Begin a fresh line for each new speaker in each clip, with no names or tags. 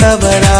தவற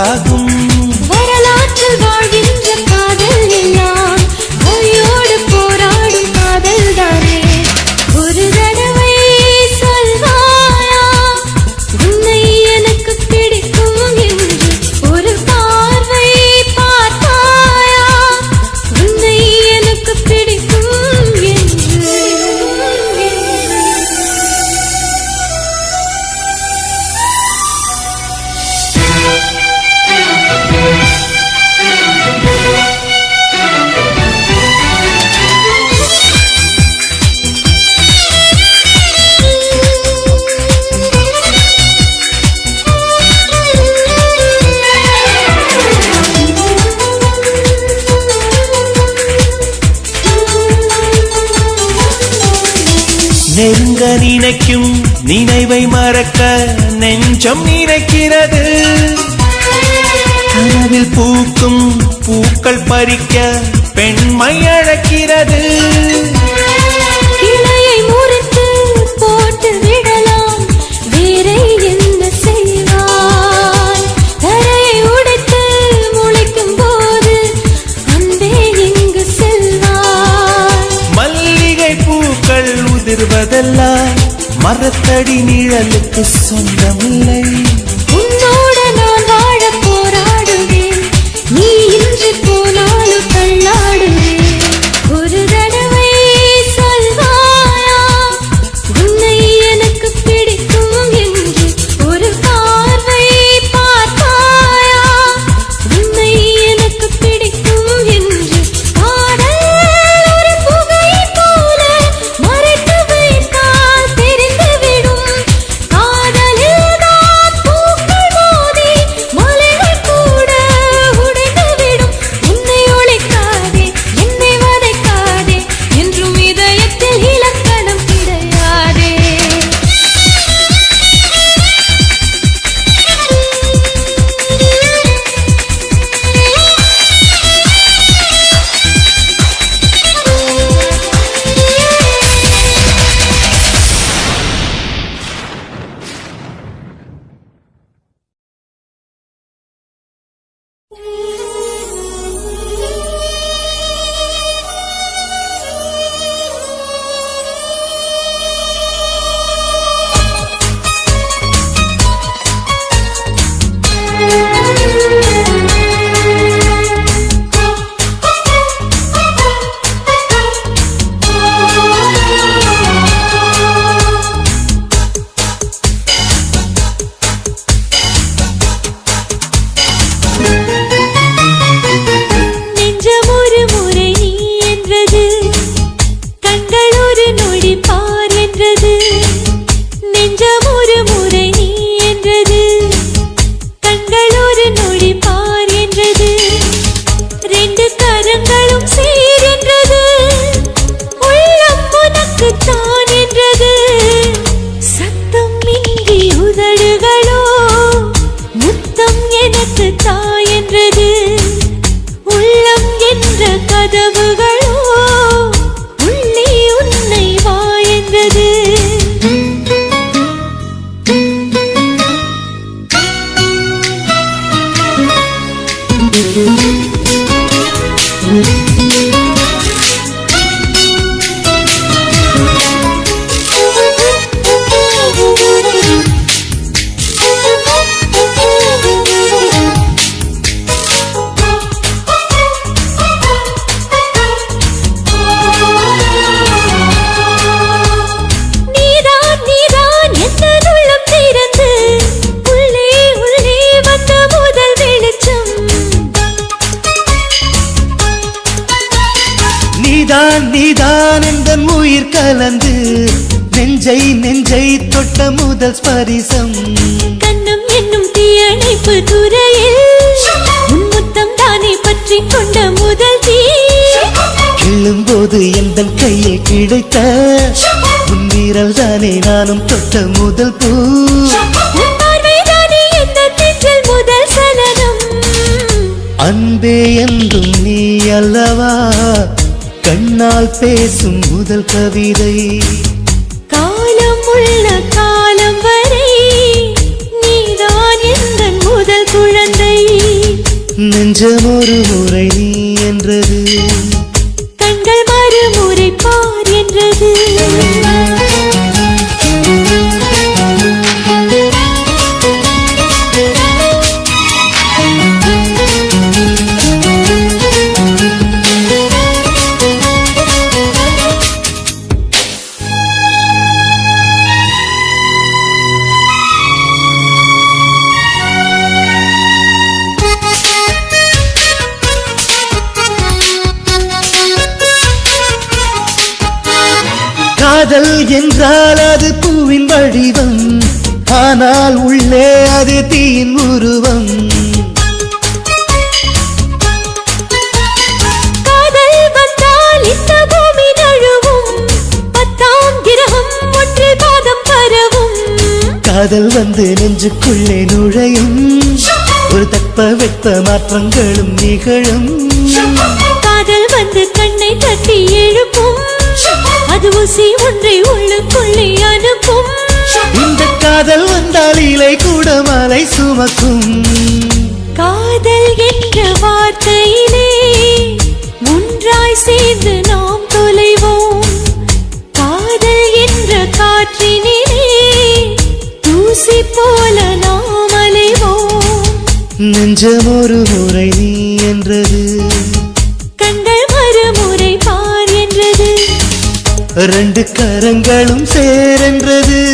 பூக்கள் பறிக்க பெண்மை அழைக்கிறது.
இலையை முறித்து போட்டு விடலாம். வேறை என்ன செய்வார் தரையை உடைத்து முளைக்கும் போது அன்பே இங்கு செல்வார்
மல்லிகை பூக்கள் உதிர்வதெல்லாம் மரத்தடி நிழலுக்கு சொந்தமில்லை.
நானும் தொட்ட முதல் பூ. அன்பே என்றும் நீ அல்லவா? கண்ணால் பேசும் முதல் கவிதை.
காலம் உள்ள காலம் வரை நீதான் எந்த முதல் குழந்தை.
நெஞ்சம் ஒரு முறை நீ என்றது.
கண்கள் மறுமுறை பார் என்றது.
ஆனால் உள்ளே அது தீயின் உருவம்.
காதல்
வந்து நெஞ்சுக்குள்ளே நுழையும். ஒரு தட்ப வெட்ப மாற்றங்களும் நிகழும்.
காதல் வந்து கண்ணை தட்டி எழுப்பும். அது ஊசி ஒன்றை உள்ளுக்குள்ளே அனுப்பும்.
காதல் வந்தால் இலை கூட மலை சுமக்கும்.
காதல் என்ற வார்த்தையிலே ஒன்றாய் சேர்ந்து நாம் தொலைவோம். காதல் என்ற காற்றினிலே தூசி போல நாம் அலைவோம்.
நெஞ்சம் ஒரு முறை நீ என்றது.
கண்கள் மறுமுறை பார் என்றது.
ரெண்டு கரங்களும் சேரென்றது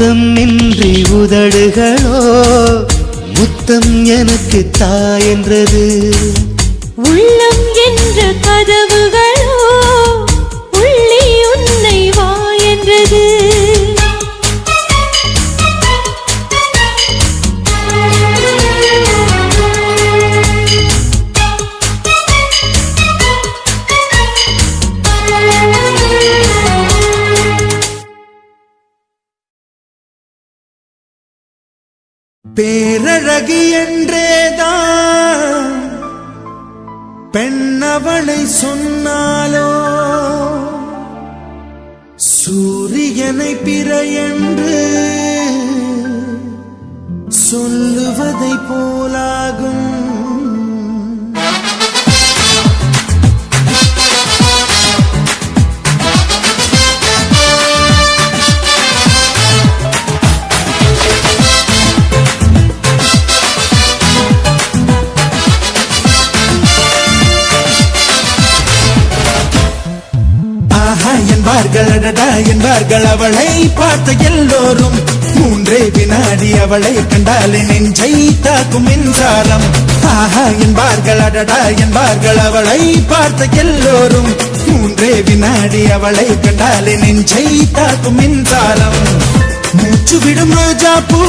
முத்தம் இன்றி உதடுகளோ? முத்தம் எனக்கு தாயென்றது
உள்ளம் என்ற கதவுகள்
பேரழகி என்றேதான் பெண்ணவளை சொன்னாலோ? சூரியனை பிற என்று சொல்லுவதை போ என்றார்கள் அவளை பார்த்த எல்லோரும். மூன்றே வினாடி அவளை கண்டாலே நெஞ்சை தாக்கும் மின்சாரம் ஆஹா என்பார்கள் அடடா என்பார்கள் அவளை பார்த்த எல்லோரும். மூன்றே வினாடி அவளை கண்டாலே நெஞ்சை தாக்கும் மின்சாரம் மூச்சு விடும் ரோஜா பூ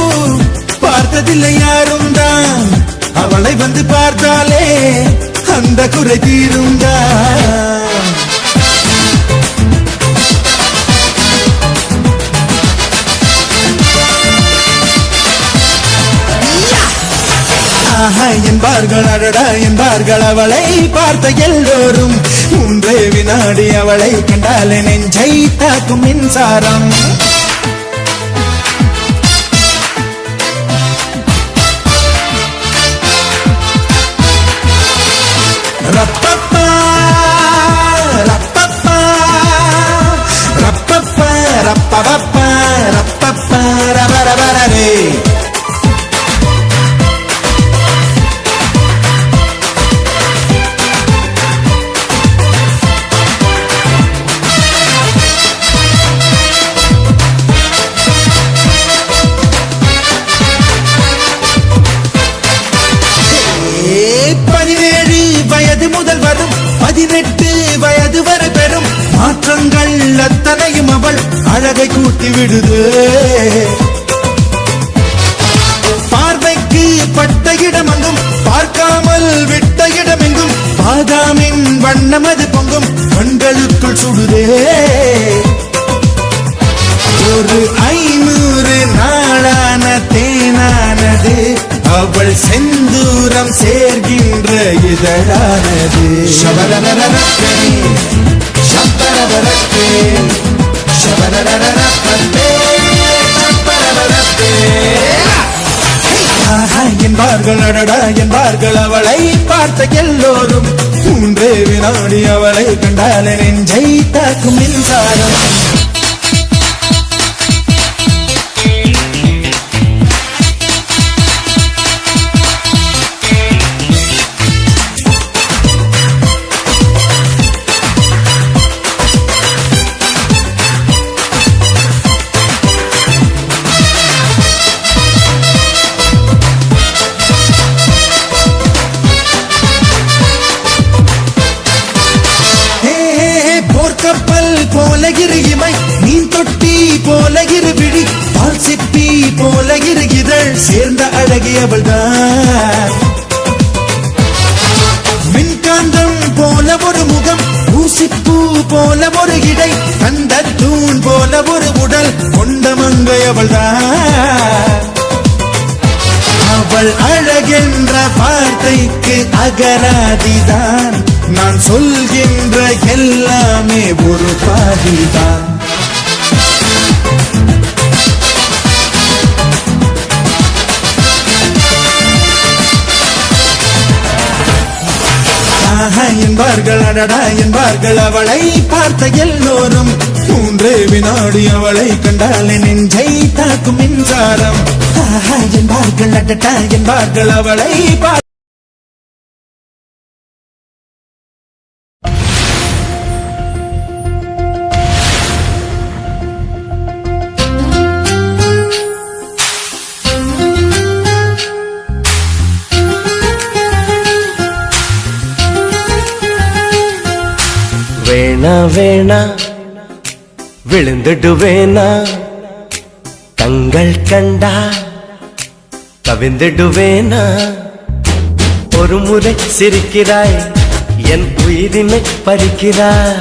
பார்த்ததில்லை யாரும் தான் அவளை வந்து பார்த்தாலே அந்த குறை தீருந்தான் என்பார்கள் அடடா என்பார்கள் அவளை பார்த்த எல்லோரும். மூன்றே வினாடி அவளை கண்டாலே நெஞ்சை தாக்கும் மின்சாரம். விடுதே. பார்வைக்கு பட்ட இடமெங்கும் பார்க்காமல் விட்ட இடமெங்கும் பாதாமின் வண்ணமது பொங்கும் கண்களுக்குள் சுடுதே. ஒரு ஐநூறு நாளான தேனானது அவள் செந்தூரம் சேர்கின்ற இதழானது. சபரரரரப்பே, சப்பரவரப்பே, என்பார்கள் அடடா என்பார்கள் அவளை பார்த்த எல்லோரும் மூன்றே வினாடி அவளை கண்டாலே நெஞ்சை தாக்கும் மின்சாரம் அவள் தான் அவள் அழகென்ற வார்த்தைக்கு அகராதிதான். நான் சொல்கின்ற எல்லாமே ஒரு பாதிதான். என்பார்கள் அடடா என்பார்கள். அவளை பார்த்த எல்லோரும் மூன்றே வினாடி அவளை கண்டால் நெஞ்சை தாக்கும் மின்சாரம். என்பார்கள் அடடா என்பார்கள். அவளை பார்த்த
வேணா விழுந்துடுவேனா? தங்கள் கண்டா கவிந்துடுவேனா ஒரு முறை சிரிக்கிறாய் என் உயிரினை பறிக்கிறாய்.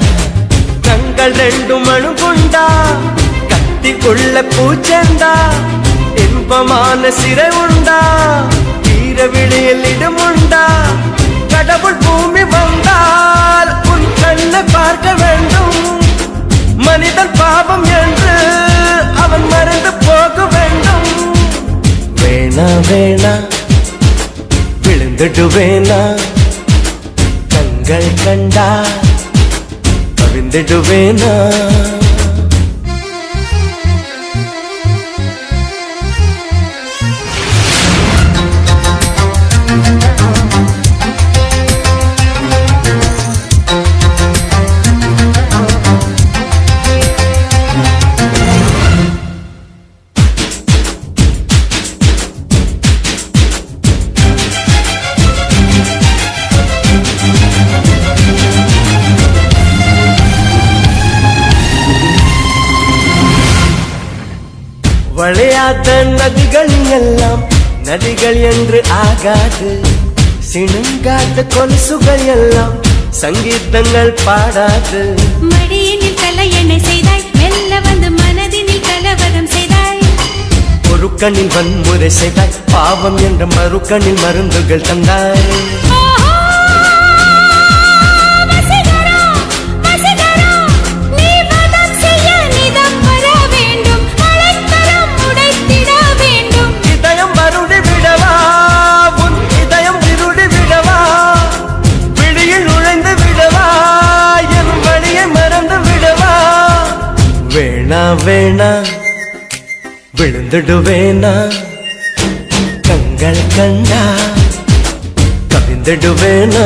மனு கொண்டா கத்தி கொள்ள பூச்சந்தா இன்பமான சிறை உண்டா. தீர விழியில் இடமுண்டா வேணா விழுந்துடுவேனா? கண்கள் கண்டா? கவிந்துடுவேனா வளையாத நதிகள் எல்லாம் நதிகள் என்று ஆகாது. சிணுங்காத கொலுசுகள் எல்லாம் சங்கீதங்கள் பாடாது.
மடியினில் கலையெண்ணை செய்தாய். மெல்ல வந்து மனதினில் கலவரம் செய்தாய்.
ஒரு கண்ணில் வன்முறை செய்தாய். பாவம் என்ற மறுக்கண்ணில் மருந்துகள் தந்தாய். வேணா வேணா விழுந்துடுவேனா கண்கள் கண்டா கவிந்துடுவேனா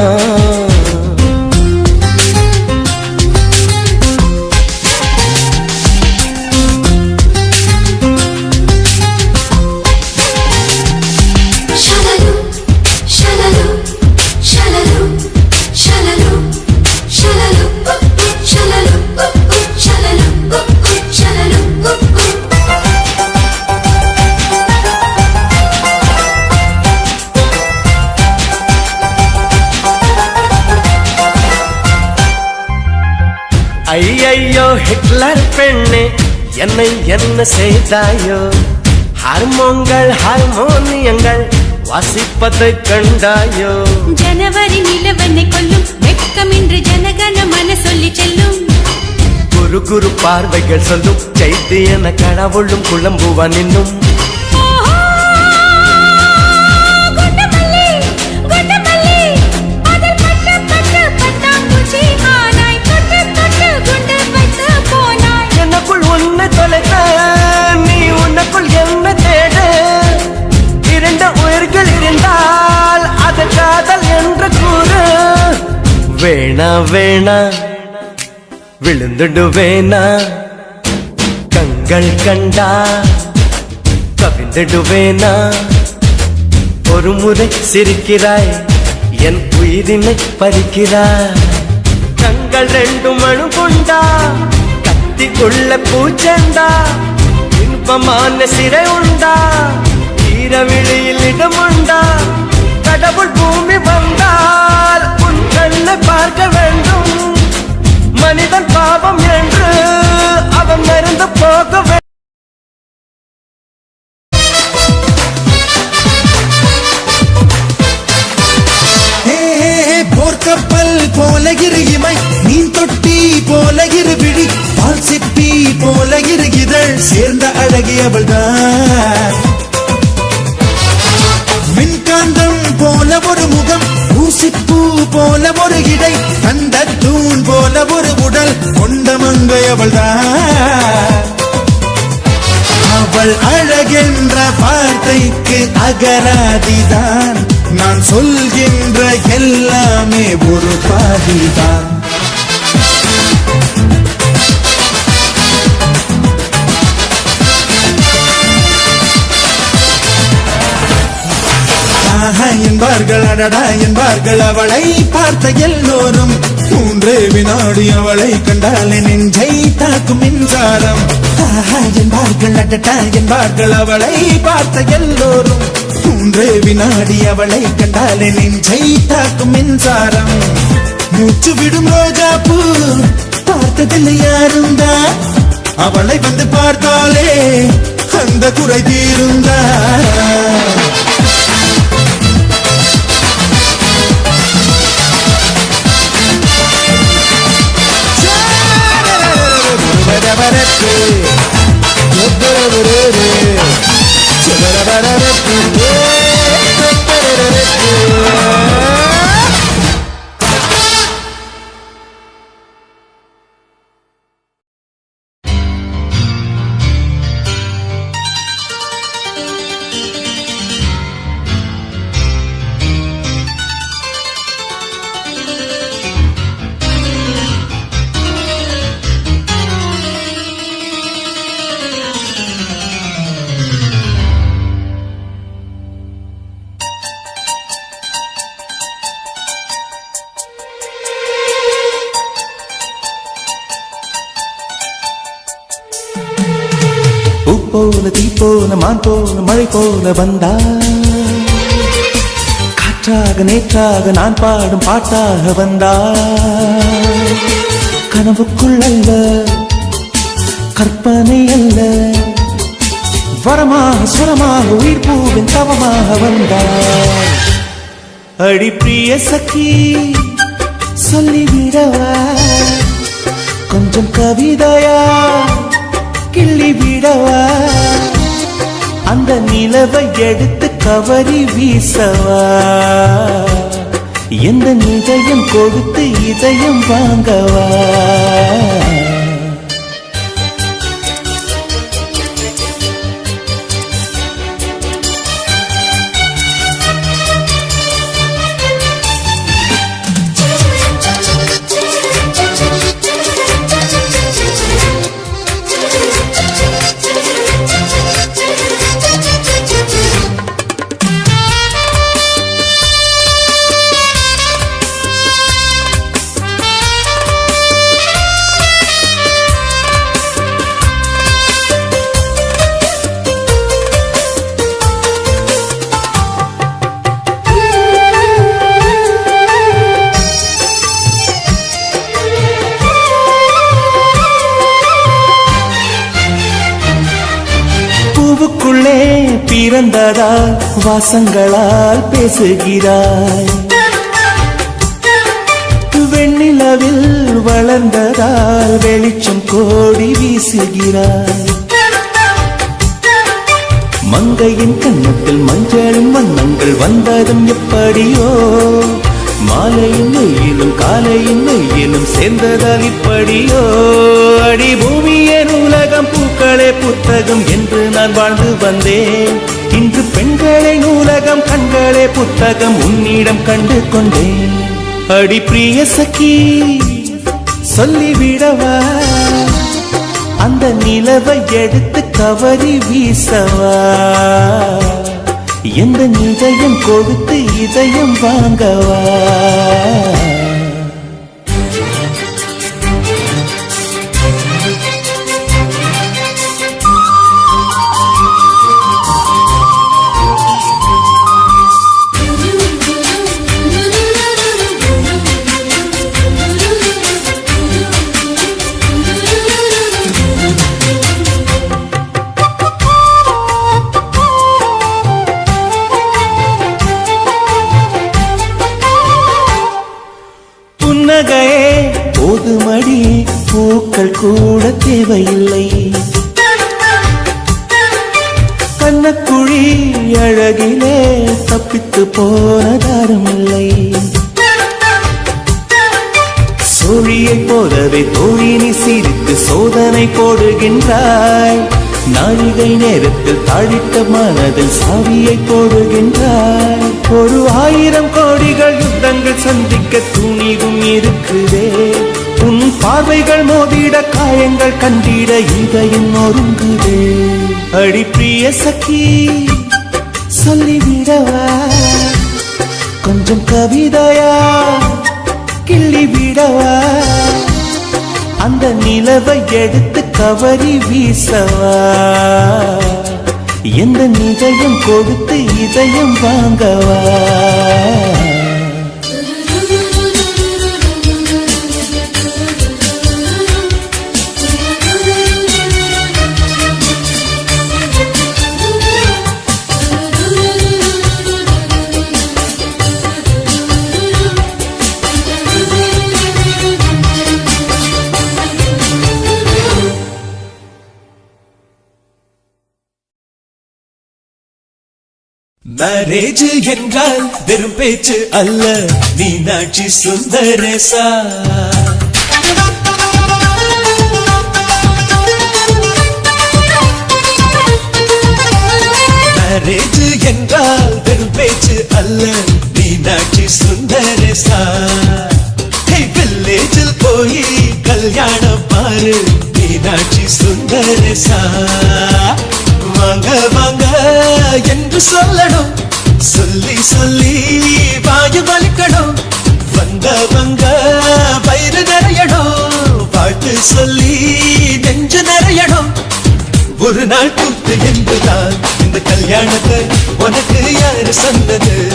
என்ன செய்தாயோ ஹார்மோன்கள் ஹார்மோனியங்கள் வாசிப்பதை கண்டாயோ?
ஜனவரி நிலவனை கொல்லும் வெட்கமின்றி ஜனகன மன சொல்லி செல்லும்.
குரு குரு பார்வைகள் சொல்லும் சைத்தியன கடவுளும் குழம்புவான் இன்னும் வேணா வேணா. விழுந்துடு வேணா கண்கள் கண்டா. கவிழ்ந்துடுவேனா? ஒரு முறை சிரிக்கிறாய் என் உயிரினை பறிக்கிறாய். கங்கள் ரெண்டு மனு கொண்டா கத்தி கொள்ள பூச்செண்டா. இன்பமான சிறை உண்டா ஈரவிழியில் இடம் உண்டா கடவுள் பூமி வந்தால் கண்ணை பார்க்க வேண்டும். மனிதன் பாவம் என்று அவன் மருந்து போக வேண்டும்.
போர்க்கப்பல் போல இரு இமை மீன் தொட்டி போல இரு விழி பால் சிப்பி போல இரு இதழ் சேர்ந்த அழகியவள் தான். மின்காந்தம் போல ஒரு முகம் ஊசிப்பூ போல ஒரு இடை அந்த தூண் போல ஒரு உடல் கொண்ட மங்கையவள் அவள் அழகென்ற வார்த்தைக்கு அகராதிதான். நான் சொல்கின்ற எல்லாமே ஒரு பாதிதான். என்பார்கள் அடடா என்பார்கள். அவளை பார்த்த எல்லோரும் மூன்றே வினாடி அவளை கண்டாலே நெஞ்சை தாக்கும் மின்சாரம். என்பார்கள் அடடா என்பார்கள். அவளை பார்த்த எல்லோரும் மூன்றே வினாடி அவளை கண்டாலே நெஞ்சை தாக்கும் மின்சாரம். மூச்சு விடும் ரோஜா பூ பார்த்ததில்லை யாரும் தான் அவளை வந்து பார்த்தாலே அந்த குறை தீருந்தா.
பூ போல மான் போல மழை போல வந்தா. காற்றாக நேற்றாக நான் பாடும் பாட்டாக வந்தா. கனவுக்குள் அல்ல கற்பனை அல்ல. வரமாக சுரமாக உயிர் பூவின் தவமாக வந்தாய் அடி பிரிய சखी சொல்லிவிடவா கொஞ்சம் கவிதையா கிள்ளி விடவா. அந்த நிலவை எடுத்து கவரி வீசவா? எந்த நிஜயம் கொடுத்து இதயம் வாங்கவா? பாசங்களால் பேசுகிறாய். வெண்ணிலவில் வளர்ந்ததால் வெளிச்சம் கோடி வீசுகிறாய். மங்கையின் கண்ணத்தில் மஞ்சளும் வண்ணங்கள் வந்ததும் எப்படியோ. மாலையும் வெயிலும் காலையும் வெயிலும் சேர்ந்ததால் இப்படியோ. அடி பூமியின் உலகம் பூக்களே புத்தகம் என்று நான் வாழ்ந்து வந்தேன். இன்று பெண்களை நூலகம் கண்களே புத்தகம் உன்னிடம் கண்டு கொண்டேன் அடி பிரிய சக்கி சொல்லிவிடவா? அந்த நிலவை எடுத்து கவரி வீசவா? எந்த நிதயம் கொடுத்து இதயம் வாங்கவா? கண்கள் கூட தேவையில்லை. கண்ணக்குழி அழகிலே தப்பித்து போனதாரும் இல்லை சோழியைப் போலவே தோழினி சிரித்து சோதனை போடுகின்றாய். நாழிகை நேரத்தில் தாழித்த மனதில் சாவியை போடுகின்றாய். ஒரு ஆயிரம் கோடிகள் யுத்தங்கள் சந்திக்க துணிவும் இருக்குதே. பார்வைகள் மோதிட காயங்கள் கண்டிட இதயம் நொறுங்குதே. அடி பிரிய சக்கி சொல்லிவிடவா? கொஞ்சம் கவிதையா கிள்ளி விடவா அந்த நிலவை எடுத்து கவரி வீசவா? எந்த நிஜயம் கொடுத்து இதயம் வாங்கவா?
மேரேஜ் என்றால் வெறும் பேச்சு அல்ல. மீனாட்சி சுந்தரேசா. மேரேஜ் என்றால் வெறும் பேச்சு அல்ல. மீனாட்சி சுந்தரேசா. வில்லேஜில் போய் கல்யாணம் பாரு. மீனாட்சி சுந்தரேசா. வாங்க வாங்க என்று சொல்லணும். சொல்லி சொல்லி வாயு வலிக்கணும். வந்த வங்க வயிறு நிறையணும். வாழ்த்து சொல்லி நெஞ்சு நிறையணும். ஒரு நாள் கூத்து என்றுதான் இந்த கல்யாணத்தை உனக்கு யாரு சொன்னது?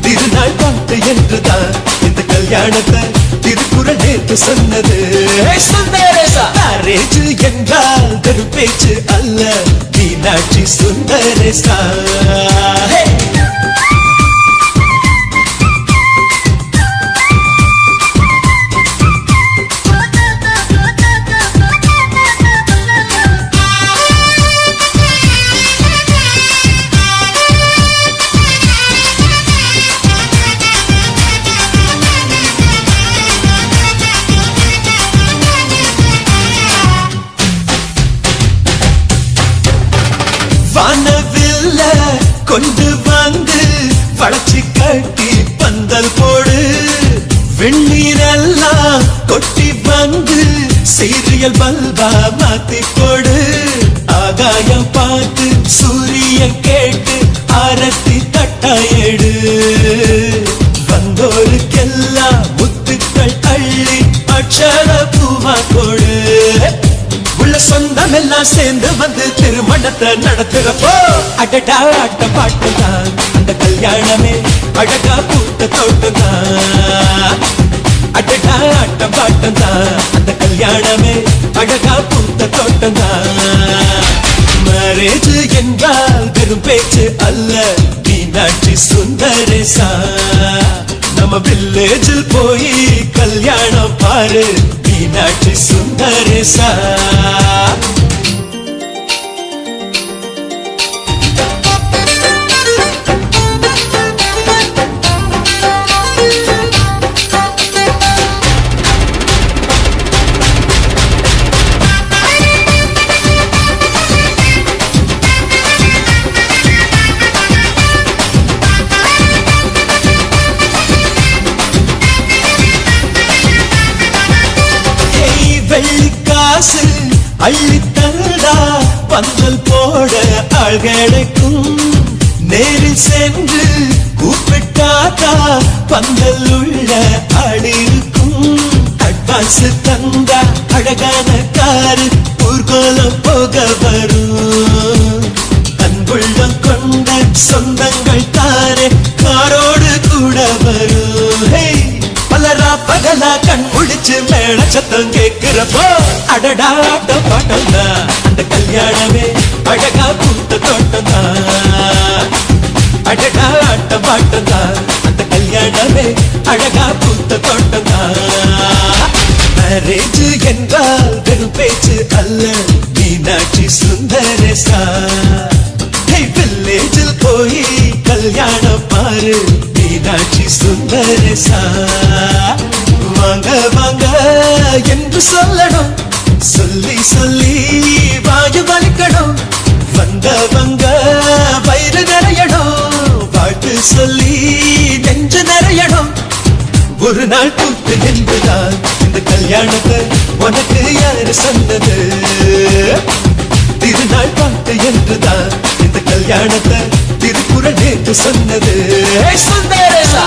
திருநாள் பாட்டு என்றுதான் இந்த கல்யாணத்தை திருக்குறள் நேற்று சொன்னது. மேரேஜ் என்றால் வெறும் பேச்சு அல்ல. மீனாட்சி சுந்தரேசா. வந்து திருமணத்தை நடத்துறப்போ அடடா அட்ட பாட்டு தான் அந்த கல்யாணமே அழகா பூத்த தோட்டம்தான். அடடா அட்ட பாட்டு தான் அந்த கல்யாணமே அழகா பூத்த தோட்டம்தான். மேரேஜ் என்றால் அல்ல மீனாட்சி சுந்தரேசா நம்ம வில்லேஜில் போய் கல்யாணம் பாரு மீனாட்சி சுந்தரேசா வெள்ளிக்காசு அள்ளி தந்தா பந்தல் போட ஆள் கிடைக்கும் நேரில் சென்று கூப்பிட்டாதா பந்தல் உள்ள ஆள் இருக்கும் அட்வான்ஸ் தந்தா அழகான காரு ஊர்கோலம் போக வரும். அன்புள்ளம் கொண்ட சொந்தங்கள் தாரே காரோடு கூட வரும். ஹே பகலா கண் முழிச்சு மேல சத்தம் கேக்குறப்போ அடடா ஆட்டம் பாட்டம் தான். அந்த கல்யாணமே அழகா பூத்த தோட்டம் தான். அடடா ஆட்டம் பாட்டம் தான். அந்த கல்யாணமே அழகா பூத்த தோட்டம் தான். மேரேஜ் என்றால் வெறும் பேச்சு அல்ல மீனாட்சி சுந்தரசா வில்லேஜில் போய் கல்யாணம் பாரு. மீனாட்சி சுந்தரசா வாங்க வாங்க என்று சொல்லணும். சொல்லி சொல்லி வாயு வலிக்கணும். வந்தவங்க வயிறு நிறையணும். பாட்டு சொல்லி நெஞ்சு நிறையணும். ஒரு நாள் கூத்து நின்றுதான் இந்த கல்யாணத்தை உனக்கு யாரு சொன்னது? திருநாள் பாட்டு என்றுதான் இந்த கல்யாணத்தை திரு நேற்று சொன்னது சுந்தரேசா